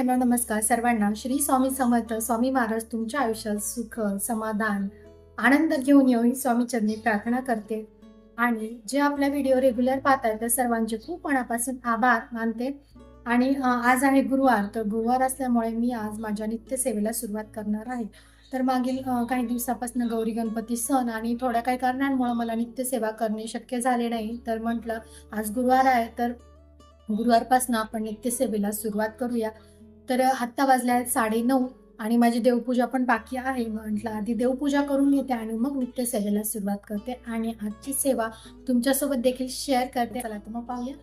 Hello नमस्कार सर्वांना. श्री स्वामी समर्थ स्वामी महाराज तुमच्या आयुष्यात सुख समाधान आनंद घेऊन येऊन ही स्वामी चरणी प्रार्थना करते. आणि जे आपल्या व्हिडिओ रेग्युलर पाहतात त्या सर्वांचे खूप मनापासून आभार मानते. आणि आज आहे गुरुवार तर गुरुवार असल्यामुळे मी आज माझ्या नित्यसेवेला सुरुवात करणार आहे. तर मागील काही दिवसापासून गौरी गणपती सण आणि थोड्या काही कारणांमुळे मला नित्यसेवा करणे शक्य झाले नाही. तर म्हटलं आज गुरुवार आहे तर गुरुवारपासून आपण नित्यसेवेला सुरुवात करूया. तर आत्ता वाजल्या आहेत साडे नऊ आणि माझी देवपूजा पण बाकी आहे. म्हटलं आधी देवपूजा करून घेते आणि मग नित्यसेवेला सुरुवात करते आणि आजची सेवा तुमच्यासोबत देखील शेअर करते. चला तर मग पाहूया.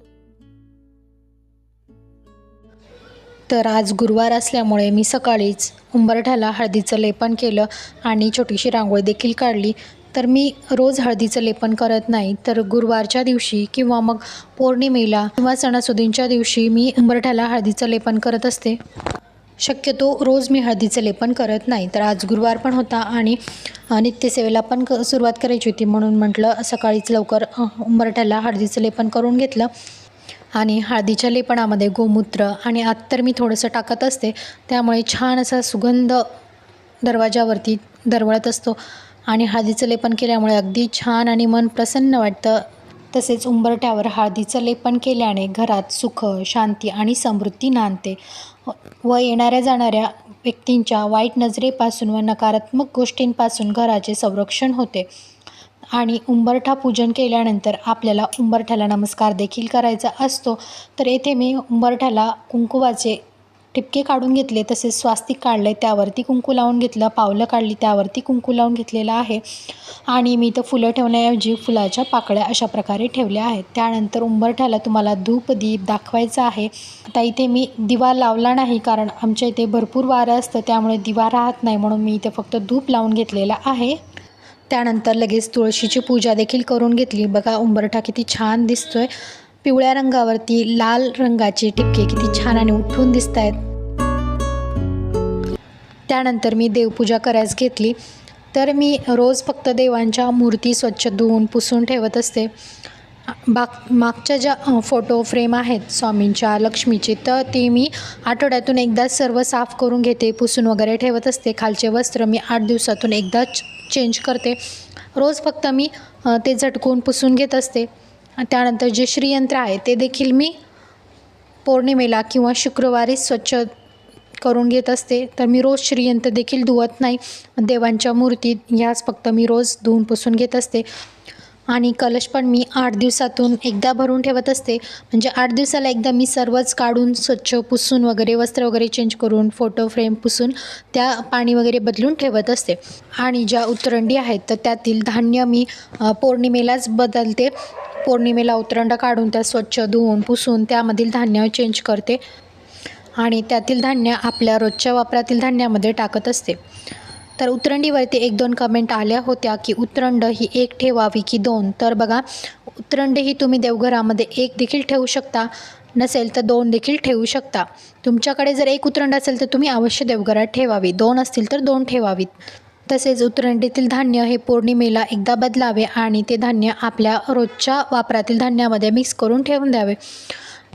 तर आज गुरुवार असल्यामुळे मी सकाळीच उंबरठ्याला हळदीचं लेपन केलं आणि छोटीशी रांगोळी देखील काढली. तर मी रोज हळदीचं लेपन करत नाही. तर गुरुवारच्या दिवशी किंवा मग पौर्णिमेला किंवा सणासुदींच्या दिवशी मी उंबरठ्याला हळदीचं लेपन करत असते. शक्यतो रोज मी हळदीचं लेपन करत नाही. तर आज गुरुवार पण होता आणि नित्यसेवेला पण क सुरुवात करायची होती म्हणून म्हटलं सकाळीच लवकर उंबरठ्याला हळदीचं लेपन करून घेतलं. आणि हळदीच्या लेपणामध्ये गोमूत्र आणि आत तर मी थोडंसं टाकत असते. त्यामुळे छान असा सुगंध दरवाजावरती दरवळत असतो. आणि हळदीचं लेपन केल्यामुळे अगदी छान आणि मन प्रसन्न वाटतं. तसेच उंबरठ्यावर हळदीचं लेपन केल्याने घरात सुख शांती आणि समृद्धी नांदते. व येणाऱ्या जाणाऱ्या व्यक्तींच्या वाईट नजरेपासून व नकारात्मक गोष्टींपासून घराचे संरक्षण होते. आणि उंबरठा पूजन केल्यानंतर आपल्याला उंबरठ्याला नमस्कार देखील करायचा असतो. तर येथे मी उंबरठ्याला कुंकुवाचे ठिपके काढून घेतले तसेच स्वास्तिक काढले त्यावरती कुंकू लावून घेतलं पावलं काढली त्यावरती कुंकू लावून घेतलेलं आहे. आणि मी तर फुलं ठेवण्याऐवजी फुलाच्या पाकळ्या अशा प्रकारे ठेवल्या आहेत. त्यानंतर उंबरठ्याला तुम्हाला धूप दीप दाखवायचा आहे. आता इथे मी दिवा लावला नाही कारण आमच्या इथे भरपूर वारं असतं त्यामुळे दिवा राहत नाही म्हणून मी इथे फक्त धूप लावून घेतलेला आहे. त्यानंतर लगेच तुळशीची पूजा देखील करून घेतली. बघा उंबरठा किती छान दिसतोय. पिवळ्या रंगावरती लाल रंगाचे टिपके किती छान आणि उठून दिसत आहेत त्यानंतर मी देवपूजा करायस घेतली. तर मी रोज फक्त देवांच्या मूर्ती स्वच्छ धुवून पुसून ठेवत असते. बाग मागच्या ज्या फोटो फ्रेम आहेत स्वामींच्या लक्ष्मीचे तर ते मी आठवड्यातून एकदा सर्व साफ करून घेते पुसून वगैरे ठेवत असते. खालचे वस्त्र मी आठ दिवसातून एकदाच चेंज करते. रोज फक्त मी ते झटकून पुसून घेत असते. त्यानंतर जे श्रीयंत्र आहे ते देखील मी पौर्णिमेला किंवा शुक्रवारी स्वच्छ करून घेत असते. तर मी रोज श्रीयंत्र देखील धुवत नाही. देवांच्या मूर्ती ह्याच फक्त मी रोज धुवून पुसून घेत असते. आणि कलश पण मी आठ दिवसातून एकदा भरून ठेवत असते. म्हणजे आठ दिवसाला एकदा मी सर्वच काढून स्वच्छ पुसून वगैरे वस्त्र वगैरे चेंज करून फोटो फ्रेम पुसून त्या पाणी वगैरे बदलून ठेवत असते. आणि ज्या उतरंडी आहेत तर त्यातील धान्य मी पौर्णिमेलाच बदलते. पौर्णिमेला उतरंड काढून त्या स्वच्छ धुवून पुसून त्यामधील धान्य चेंज करते. आणि त्यातील धान्य आपल्या रोजच्या वापरातील धान्यामध्ये टाकत असते. तर उतरंडीवरती एक दोन कमेंट आल्या होत्या की उतरंड ही एक ठेवावी की दोन? तर बघा उतरंड ही तुम्ही देवघरामध्ये एक देखील ठेवू शकता नसेल तर दोन देखील ठेवू शकता. तुमच्याकडे जर एक उतरंड असेल तर तुम्ही अवश्य देवघरात ठेवावी. दोन असतील तर दोन ठेवावीत. तसेच उतरंडीतील धान्य हे पौर्णिमेला एकदा बदलावे आणि ते धान्य आपल्या रोजच्या वापरातील धान्यामध्ये मिक्स करून ठेवून द्यावे.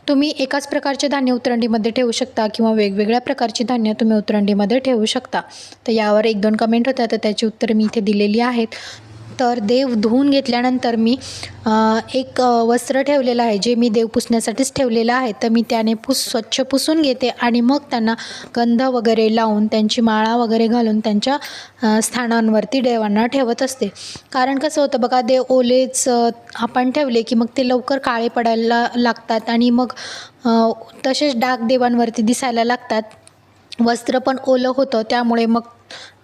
तुम्ही एकाच प्रकारचे धान्य उतरंडीमध्ये ठेवू शकता किंवा वेगवेगळ्या प्रकारची धान्य तुम्ही उतरंडीमध्ये ठेवू शकता. तर यावर एक दोन कमेंट होत्या तर त्याची उत्तरं मी इथे दिलेली आहेत. तर देव धुवून घेतल्यानंतर मी एक वस्त्र ठेवलेलं आहे जे मी देव पुसण्यासाठीच ठेवलेलं आहे. तर मी त्याने पुस स्वच्छ पुसून घेते आणि मग त्यांना गंध वगैरे लावून त्यांची माळा वगैरे घालून त्यांच्या स्थानांवरती देवांना ठेवत असते. कारण कसं होतं बघा देव ओलेच आपण ठेवले की मग ते लवकर काळे पडायला लागतात आणि मग तसेच डाग देवांवरती दिसायला लागतात. वस्त्र पण ओलं होतं त्यामुळे मग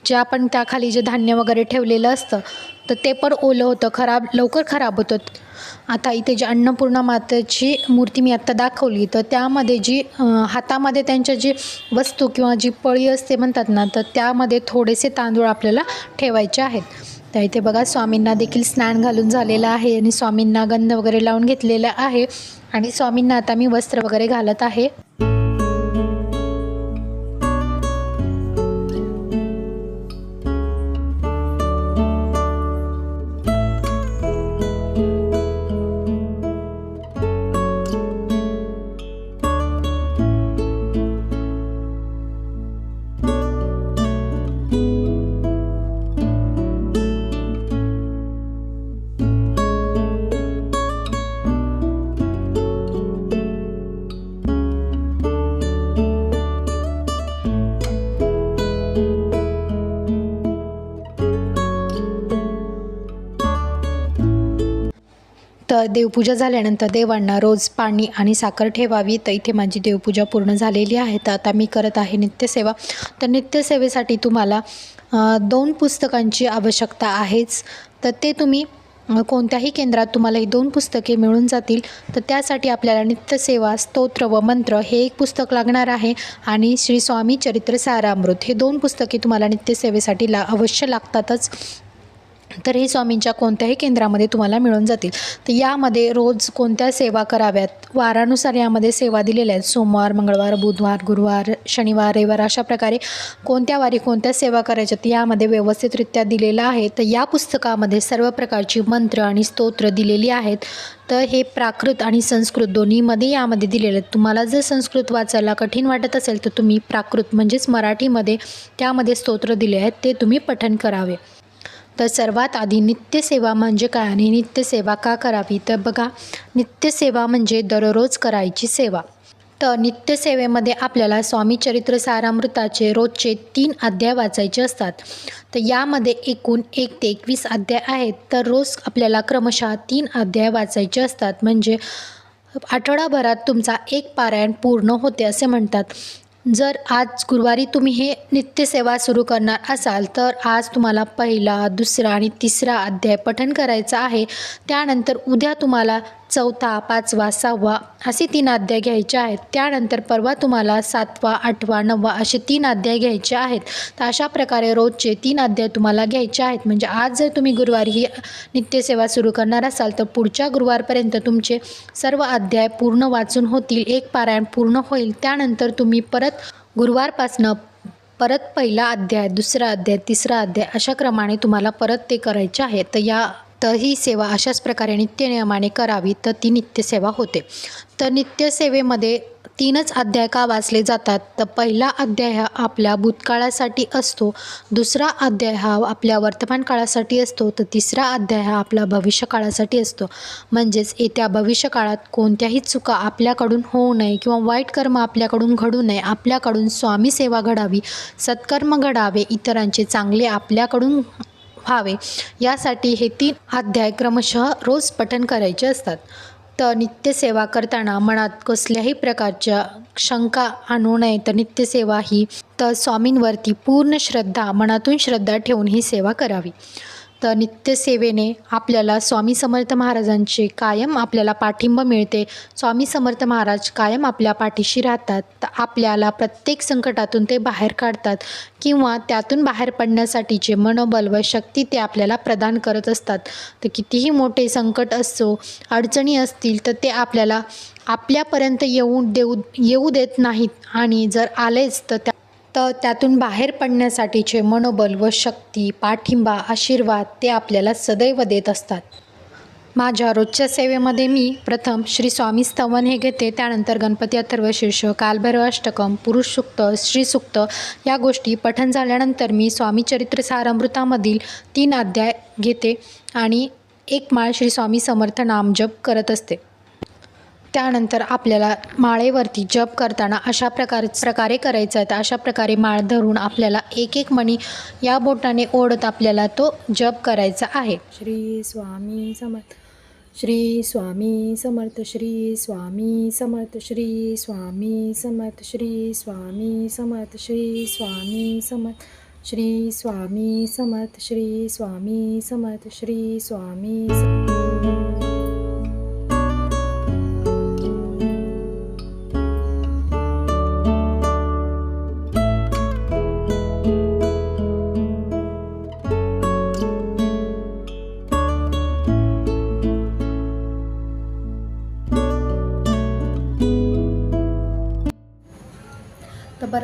जे आपण त्याखाली जे धान्य वगैरे ठेवलेलं असतं तर ते पण ओलं होतं खराब लवकर खराब होतं. आता इथे जी अन्नपूर्णा मातेची मूर्ती मी आत्ता दाखवली तर त्यामध्ये जी हातामध्ये त्यांच्या जी वस्तू किंवा जी पळी असते म्हणतात ना तर त्यामध्ये थोडेसे तांदूळ आपल्याला ठेवायचे आहेत. तर इथे बघा स्वामींना देखील स्नान घालून झालेलं आहे आणि स्वामींना गंध वगैरे लावून घेतलेलं आहे. आणि स्वामींना आता मी वस्त्र वगैरे घालत आहे. तर देवपूजा झाल्यानंतर देवांना रोज पाणी आणि साखर ठेवावी. तर इथे माझी देवपूजा पूर्ण झालेली आहे. तर आता मी करत आहे नित्यसेवा. तर नित्यसेवेसाठी तुम्हाला दोन पुस्तकांची आवश्यकता आहेच. तर ते तुम्ही कोणत्याही केंद्रात तुम्हाला ही दोन पुस्तके मिळून जातील. तर त्यासाठी आपल्याला नित्यसेवा स्तोत्र व मंत्र हे एक पुस्तक लागणार आहे. आणि श्री स्वामी चरित्र सारामृत हे दोन पुस्तके तुम्हाला नित्यसेवेसाठी ला अवश्य लागतातच. तर हे स्वामींच्या कोणत्याही केंद्रामध्ये तुम्हाला मिळून जातील. तर यामध्ये रोज कोणत्या सेवा कराव्यात? वारानुसार यामध्ये सेवा दिलेल्या आहेत. सोमवार मंगळवार बुधवार गुरुवार शनिवार रविवार अशा प्रकारे कोणत्या वारी कोणत्या सेवा करायच्यात यामध्ये व्यवस्थितरित्या दिलेलं आहे. तर या पुस्तकामध्ये सर्व प्रकारची मंत्र आणि स्तोत्र दिलेली आहेत. तर हे प्राकृत आणि संस्कृत दोन्हीमध्ये यामध्ये दिलेले आहेत. तुम्हाला जर संस्कृत वाचायला कठीण वाटत असेल तर तुम्ही प्राकृत म्हणजेच मराठीमध्ये त्यामध्ये स्तोत्र दिले आहेत. ते तुम्ही पठण करावे. तर सर्वात आधी नित्यसेवा म्हणजे काय आणि नित्यसेवा का करावी? तर बघा नित्यसेवा म्हणजे दररोज करायची सेवा. तर नित्यसेवेमध्ये आपल्याला स्वामी चरित्र सारामृताचे रोजचे तीन अध्याय वाचायचे असतात. तर यामध्ये एकूण एक ते एकवीस अध्याय आहेत. तर रोज आपल्याला क्रमशः तीन अध्याय वाचायचे असतात. म्हणजे आठवडाभरात तुमचा एक पारायण पूर्ण होते असे म्हणतात. जर आज गुरुवारी तुम्ही हे नित्यसेवा सुरू करणार असाल तर आज तुम्हाला पहिला दुसरा आणि तिसरा अध्याय पठण करायचा आहे. त्यानंतर उद्या तुम्हाला चौथा पाचवा सहावा असे तीन अध्याय घ्यायचे आहेत. त्यानंतर परवा तुम्हाला सातवा आठवा नववा असे तीन अध्याय घ्यायचे आहेत. तर अशा प्रकारे रोजचे तीन अध्याय तुम्हाला घ्यायचे आहेत. म्हणजे आज जर तुम्ही गुरुवारी ही नित्यसेवा सुरू करणार असाल तर पुढच्या गुरुवारपर्यंत तुमचे सर्व अध्याय पूर्ण वाचून होतील एक पारायण पूर्ण होईल. त्यानंतर तुम्ही परत गुरुवारपासनं परत पहिला अध्याय दुसरा अध्याय तिसरा अध्याय अशा क्रमाने तुम्हाला परत ते करायचे आहे. तर या तर ही सेवा अशाच प्रकारे नित्यनियमाने करावी तर ती नित्यसेवा होते. तर नित्यसेवेमध्ये तीनच अध्याय का वाचले जातात? तर पहिला अध्याय हा आपल्या भूतकाळासाठी असतो. दुसरा अध्याय हा आपल्या वर्तमान काळासाठी असतो. तर तिसरा अध्याय हा आपला भविष्यकाळासाठी असतो. म्हणजेच येत्या भविष्यकाळात कोणत्याही चुका आपल्याकडून होऊ नये किंवा वाईट कर्म आपल्याकडून घडू नये आपल्याकडून स्वामी सेवा घडावी सत्कर्म घडावे इतरांचे चांगले आपल्याकडून व्हावे. यासाठी हे तीन अध्याय क्रमशः रोज पठण करायचे असतात. तर नित्यसेवा करताना मनात कसल्याही प्रकारच्या शंका आणू नये. तर नित्यसेवा ही तर स्वामींवरती पूर्ण श्रद्धा मनातून श्रद्धा ठेवून ही सेवा करावी. तर नित्यसेवेने आपल्याला स्वामी समर्थ महाराजांचे कायम आपल्याला पाठिंबा मिळते. स्वामी समर्थ महाराज कायम आपल्या पाठीशी राहतात. तर आपल्याला प्रत्येक संकटातून ते बाहेर काढतात किंवा त्यातून बाहेर पडण्यासाठीचे मनोबल व शक्ती ते आपल्याला प्रदान करत असतात. तर कितीही मोठे संकट असो अडचणी असतील तर ते आपल्याला आपल्यापर्यंत येऊ देऊ येऊ देत नाहीत. आणि जर आलेच तर त्या तर त्यातून बाहेर पडण्यासाठीचे मनोबल व शक्ती पाठिंबा आशीर्वाद ते आपल्याला सदैव देत असतात. माझ्या रोजच्या सेवेमध्ये मी प्रथम श्री स्वामी स्तवन हे घेते त्यानंतर गणपती अथर्व शीर्ष कालभैरव अष्टकम पुरुष सुक्त श्री सुक्त या गोष्टी पठण झाल्यानंतर मी स्वामी चरित्र सारामृतामधील तीन अध्याय घेते आणि एक माळ श्री स्वामी समर्थ नाम जप करत असते. त्यानंतर आपल्याला माळेवरती जप करताना अशा प्रकार प्रकारे करायचं आहे. तर अशा प्रकारे माळ धरून आपल्याला एक एक मणी या बोटाने ओढत आपल्याला तो जप करायचा आहे. श्री स्वामी समर्थ श्री स्वामी समर्थ श्री स्वामी समर्थ श्री स्वामी समर्थ श्री स्वामी समर्थ श्री स्वामी समर्थ श्री स्वामी समर्थ श्री स्वामी समर्थ श्री स्वामी समर्थ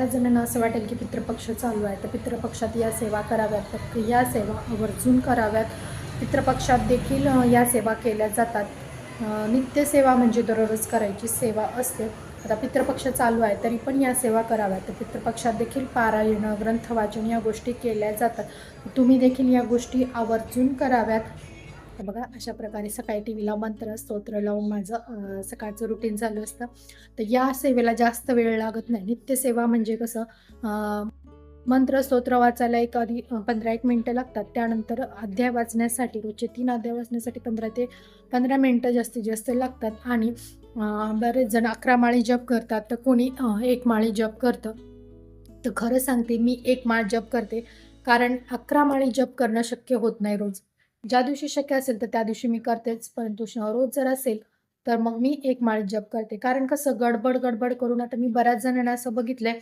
बऱ्याच जणांना असं वाटेल की पितृपक्ष चालू आहे. तर पितृपक्षात या सेवा कराव्यात. तर या सेवा आवर्जून कराव्यात. पितृपक्षात देखील या सेवा केल्या जातात. नित्य नित्यसेवा म्हणजे दररोज करायची सेवा असते. आता पितृपक्ष चालू आहे तरी पण या सेवा कराव्यात. तर पितृपक्षात देखील पारायण ग्रंथ वाचन या गोष्टी केल्या जातात. तुम्ही देखील या गोष्टी आवर्जून कराव्यात. तर बघा अशा प्रकारे सकाळी टी व्हीला मंत्र स्तोत्र लावून माझं सकाळचं रुटीन चालू असतं. तर या सेवेला जास्त वेळ लागत नाही. नित्यसेवा म्हणजे कसं मंत्र स्तोत्र वाचायला एक आधी पंधरा एक मिनटं लागतात. त्यानंतर अध्याय वाचण्यासाठी रोजचे तीन अध्याय वाचण्यासाठी पंधरा ते पंधरा मिनटं जास्तीत जास्त लागतात. आणि बरेच जण अकरा माळी जप करतात तर कोणी एक माळी जप करतं. तर खरं सांगते मी एक माळ जप करते. कारण अकरा माळी जप करणं शक्य होत नाही रोज. ज्या दिवशी शक्य असेल तर त्या दिवशी मी करतेच परंतु रोज जर असेल तर मग मी एक माळी जप करते. कारण कसं गडबड गडबड करून आता मी बऱ्याच जणांना असं बघितलंय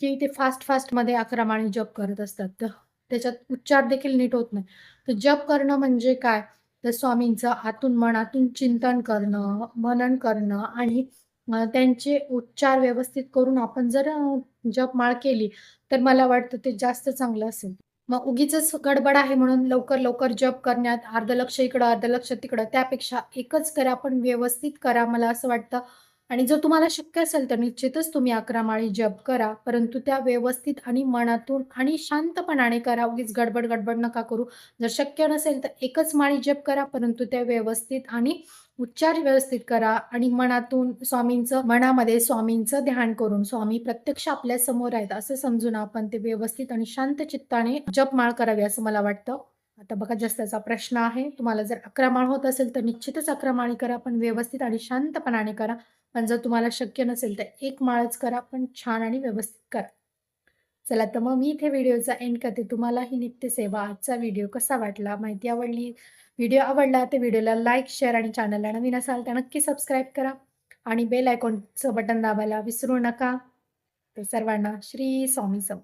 की ते फास्ट फास्टमध्ये अकरा माळी जप करत असतात. तर त्याच्यात उच्चार देखील नीट होत नाही. तर जप करणं म्हणजे काय? तर स्वामींचं आतून मनातून चिंतन करणं मनन करणं आणि त्यांचे उच्चार व्यवस्थित करून आपण जर जप जपमाळ केली तर मला वाटतं ते जास्त चांगलं असेल. मग उगीच गडबड आहे म्हणून लवकर लवकर जप करण्यात अर्ध लक्ष इकडं अर्ध लक्ष तिकडं त्यापेक्षा एकच करा पण व्यवस्थित करा मला असं वाटतं. आणि जर तुम्हाला शक्य असेल तर निश्चितच तुम्ही अकरा माळी जप करा परंतु त्या व्यवस्थित आणि मनातून आणि शांतपणाने करा. उगीच गडबड गडबड नका करू. जर शक्य नसेल तर एकच माळी जप करा परंतु त्या व्यवस्थित आणि उच्चार व्यवस्थित करा आणि मनातून स्वामींचं मनामध्ये स्वामींचं ध्यान करून स्वामी प्रत्यक्ष आपल्यासमोर आहेत असं समजून आपण ते व्यवस्थित आणि शांत चित्ताने जपमाळ करावी असं मला वाटतं. आता बघा जास्ताचा प्रश्न आहे तुम्हाला जर अकरा माळ होत असेल तर निश्चितच अकरा माळी करा पण व्यवस्थित आणि शांतपणाने करा. पण जर तुम्हाला शक्य नसेल तर एक माळच करा पण छान आणि व्यवस्थित करा. चला तर मग मी इथे व्हिडिओचा एंड करते. तुम्हाला ही नित्यसेवा आजचा व्हिडिओ कसा वाटला माहिती आवडली व्हिडिओ आवडला तर व्हिडिओला लाईक शेअर आणि चॅनलला नवीन असाल तर नक्की सबस्क्राईब करा आणि बेल आयकॉनचं बटन दाबायला विसरू नका. तर सर्वांना श्री स्वामी सम